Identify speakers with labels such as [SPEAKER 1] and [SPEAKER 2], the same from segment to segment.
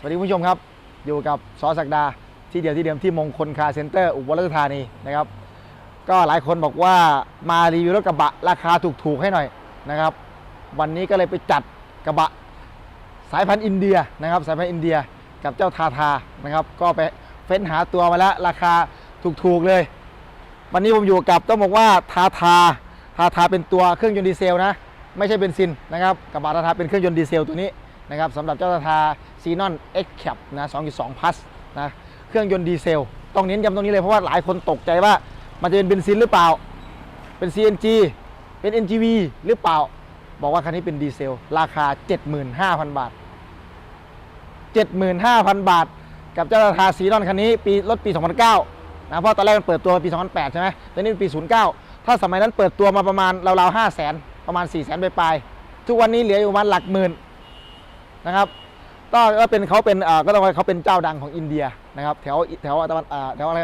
[SPEAKER 1] สวัสดีคุณผู้ชมครับ อยู่กับซอสักดา ที่เดียวที่เดิมที่มงคลคาเซ็นเตอร์อุบลราชธานีนะครับ ก็หลายคนบอกว่ามารีวิวรถกระบะราคาถูกๆให้หน่อยนะครับ วันนี้ก็เลยไปจัดกระบะสายพันธุ์อินเดียนะครับ สายพันธุ์อินเดียกับเจ้าทาทานะครับ ก็ไปเฟ้นหาตัวมาแล้วราคาถูกๆเลย วันนี้ผมอยู่กับต้องบอกว่าทาทาทาทาเป็นตัวเครื่องยนต์ดีเซลนะ ไม่ใช่เบนซินนะครับกระบะทาทาเป็นเครื่องยนต์ดีเซลตัวนี้ นะครับสำหรับเจ้าทาทาซีนอน X Cap นะ2.2 plus นะเครื่องยนต์ดีเซลต้องเน้นย้ำตรงนี้เลยเพราะว่าหลายคนตกใจว่ามันจะเป็นเบนซินหรือเปล่า เป็น CNG เป็น NGV หรือเปล่า บอกว่าคันนี้เป็นดีเซล ราคา 75,000 บาท 75,000 บาท กับเจ้าทาซีนอนคันนี้ปีรถปี 2009นะเพราะตอนแรกมันเปิดตัวปี 2008 ใช่ไหมตอนนี้เป็นปี 09 ถ้าสมัยนั้นเปิดตัวมาประมาณราวๆ5 0 0 0 0 0 ประมาณ 4 0 0 0 0 0ปลายๆทุกวันนี้เหลืออยู่ประมาณหลักหมื่น นะครับก็ก็เป็นเขาเป็นอ่อก็ต้องว่าเขาเป็นเจ้าดังของอินเดียนะครับแถวแถวตะวันอ่อแถวอะไร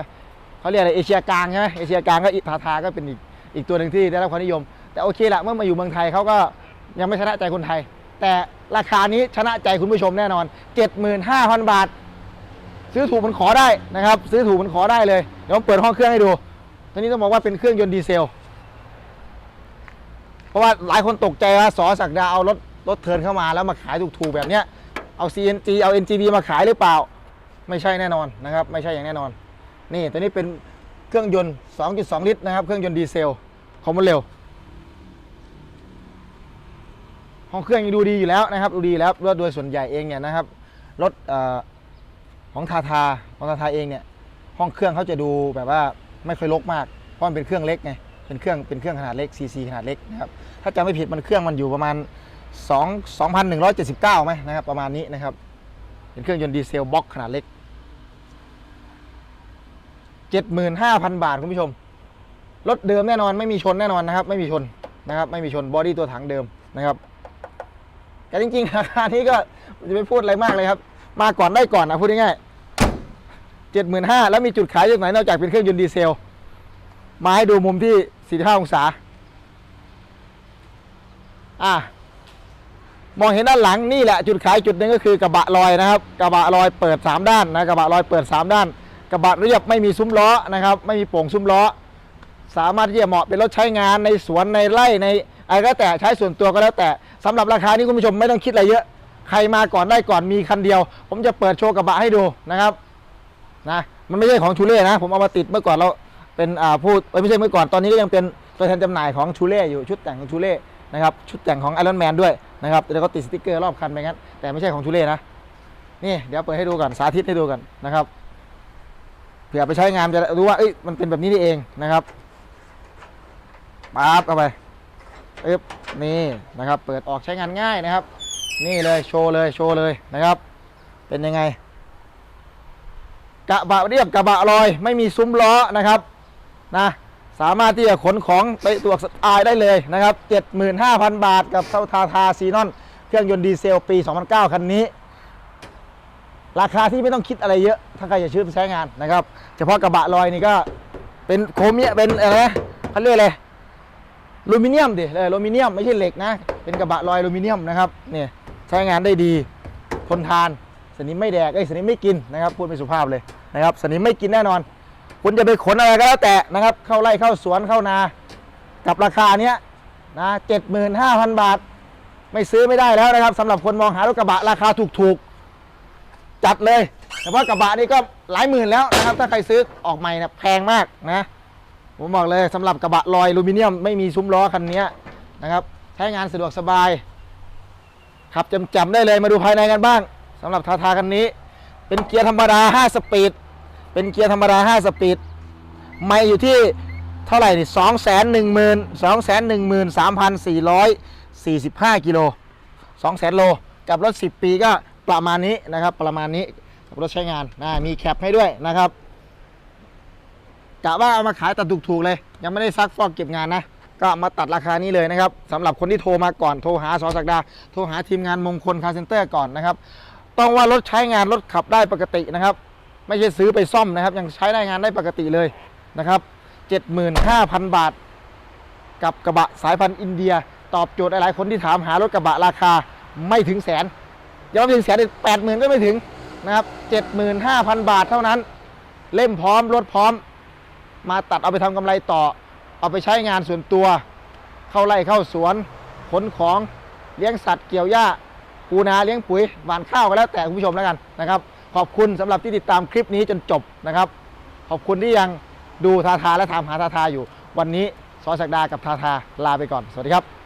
[SPEAKER 1] เขาเรียกอะไรเอเชียกลางใช่ไหมเอเชียกลางก็อิทาทาก็เป็นอีกอีกตัวหนึ่งที่ได้รับความนิยม แต่โอเคละเมื่อมาอยู่เมืองไทยเขาก็ยังไม่ชนะใจคนไทย แต่ราคานี้ชนะใจคุณผู้ชมแน่นอน 75,000 บาท ซื้อถูกมันขอได้นะครับ ซื้อถูกมันขอได้เลยเดี๋ยวผมเปิดห้องเครื่องให้ดูตอนนี้ต้องบอกว่าเป็นเครื่องยนต์ดีเซล เพราะว่าหลายคนตกใจว่าสอศักดาเอารถ รถเทินเข้ามาแล้วมาขายถูกๆแบบเนี้ยเอา CNG เอา NGV มาขายหรือเปล่า ไม่ใช่แน่นอนนะครับ ไม่ใช่อย่างแน่นอน นี่ตัวนี้เป็นเครื่องยนต์ 2.2 ลิตรนะครับ เครื่องยนต์ดีเซลคอมมอนเร็วห้องเครื่องยังดูดีอยู่แล้วนะครับ ดูดีแล้วรถโดยส่วนใหญ่เองเนี่ยนะครับรถของทาทาของทาทาเองเนี่ยห้องเครื่องเขาจะดูแบบว่าไม่ค่อยรกมากเพราะมันเป็นเครื่องเล็กไงเป็นเครื่องเป็นเครื่องขนาดเล็กซีซีขนาดเล็กนะครับถ้าจำไม่ผิดมันเครื่องมันอยู่ประมาณ 2 2,179ไหมนะครับประมาณนี้นะครับ เป็นเครื่องยนต์ดีเซลบล็อกขนาดเล็ก 75,000 บาทคุณผู้ชม รถเดิมแน่นอนไม่มีชนแน่นอนนะครับ ไม่มีชนนะครับ ไม่มีชนบอดี้ตัวถังเดิมนะครับแต่จริงๆราคานี้ก็จะไม่พูดอะไรมากเลยครับ มาก่อนได้ก่อนนะพูดง่ายๆเจ็ดหมื่นห้าแล้วมีจุดขายจากไหนนอกจากเป็นเครื่องยนต์ดีเซล มาให้ดูมุมที่45องศา อะ มองเห็นด้านหลังนี่แหละจุดขายจุดหนึ่งก็คือกระบะลอยนะครับ กระบะลอยเปิด 3 ด้านนะกระบะลอยเปิด 3 ด้าน กระบะเรียบไม่มีซุ้มล้อนะครับไม่มีโป่งซุ้มล้อ สามารถที่จะเหมาะเป็นรถใช้งานในสวนในไร่ในอะไรก็แต่ใช้ส่วนตัวก็แล้วแต่สำหรับราคานี้คุณผู้ชมไม่ต้องคิดอะไรเยอะ ใครมาก่อนได้ก่อนมีคันเดียว ผมจะเปิดโชว์กระบะให้ดูนะครับนะมันไม่ใช่ของชูเล่นะ ผมเอามาติดเมื่อก่อนเราเป็นอ่าพูดไม่ใช่เมื่อก่อนตอนนี้ก็ยังเป็นตัวแทนจำหน่ายของชูเล่อยู่ชุดแต่งของชูเล่ นะครับชุดแต่งของไอรอนแมนด้วยนะครับแล้วก็ติดสติ๊กเกอร์รอบคันไปงั้น แต่ไม่ใช่ของชูเล่นะนี่เดี๋ยวเปิดให้ดูก่อนสาธิตให้ดูกันนะครับเผื่อไปใช้งานจะรู้ว่าเอ้ยมันเป็นแบบนี้นี่เองนะครับปั๊บเข้าไปปึ๊บนี่นะครับ เปิดออกใช้งานง่ายนะครับ นี่เลยโชว์เลยโชว์เลยนะครับ เป็นยังไง กระบะเรียบกระบะลอย ไม่มีซุ้มล้อนะครับนะ สามารถที่จะขนของไปตรวจสไตล์ได้เลยนะครับ 75,000 บาทกับเซาทาทาซีนอน เครื่องยนต์ดีเซลปี 2009 คันนี้ ราคาที่ไม่ต้องคิดอะไรเยอะ ถ้าใครจะซื้อไปใช้งานนะครับ เฉพาะกระบะลอยนี่ก็เป็นโครเมียเป็นอะไรนะเขาเรียกอะไรลูมิเนียมดิเลยอลูมิเนียมไม่ใช่เหล็กนะ เป็นกระบะลอยลูมิเนียมนะครับเนี่ยใช้งานได้ดีทนทานสนิมไม่แดกไอ้สนิมไม่กินนะครับพูดเป็นสุภาพเลยนะครับสนิมไม่กินแน่นอน คุณจะไปขนอะไรก็แล้วแต่นะครับ เข้าไร่เข้าสวนเข้านา กับราคาเนี้ยนะเจ็ดหมื่นห้าพันบาท ไม่ซื้อไม่ได้แล้วนะครับสำหรับคนมองหารถกระบะราคาถูกๆ จัดเลย แต่ว่ากระบะนี่ก็หลายหมื่นแล้วนะครับ ถ้าใครซื้อออกใหม่นี่ยแพงมากนะผมบอกเลยสำหรับกระบะลอยลูมิเนียมไม่มีซุ้มล้อคันนี้นะครับ ใช้งานสะดวกสบายขับจำๆได้เลยมาดูภายในกันบ้างสำหรับทาทาคันนี้ เป็นเกียร์ธรรมดา 5 สปีด เป็นเกียร์ธรรมดา 5 สปีด ไม่อยู่ที่เท่าไหร่นี่สองแสนหนึ่งหมื่นสองแสนหนึ่งหมื่นสามพันสี่ร้อยสี่สิบห้ากิโลสองแสนโล กับรถ10ปีก็ประมาณนี้นะครับ ประมาณนี้กับรถใช้งานนะมีแคปให้ด้วยนะครับกะว่าเอามาขายตัดถูกๆเลย ยังไม่ได้ซักฟอกเก็บงานนะ ก็มาตัดราคานี้เลยนะครับสำหรับคนที่โทรมาก่อนโทรหาสอศักดา โทรหาทีมงานมงคลคาร์เซนเตอร์ก่อนนะครับ ต้องว่ารถใช้งานรถขับได้ปกตินะครับ ไม่ใช่ซื้อไปซ่อมนะครับ ยังใช้ได้งานได้ปกติเลยนะครับ 75,000 บาท กับกระบะสายพันธุ์อินเดีย ตอบโจทย์หลายๆคนที่ถามหารถกระบะราคาไม่ถึงแสนยังไม่ถึงแสนแปดหมื่นก็ไม่ถึงนะครับ75,000 บาทเท่านั้น เล่มพร้อมรถพร้อม มาตัดเอาไปทำกำไรต่อ เอาไปใช้งานส่วนตัว เข้าไร่เข้าสวนขนของเลี้ยงสัตว์เกี่ยวหญ้าปูนาเลี้ยงปุ๋ยหว่านข้าวก็แล้วแต่คุณผู้ชมแล้วกันนะครับ ขอบคุณสำหรับที่ติดตามคลิปนี้จนจบนะครับ ขอบคุณที่ยังดูทาทาและถามหาทาทาอยู่ วันนี้ซอสักดากับทาทาลาไปก่อน สวัสดีครับ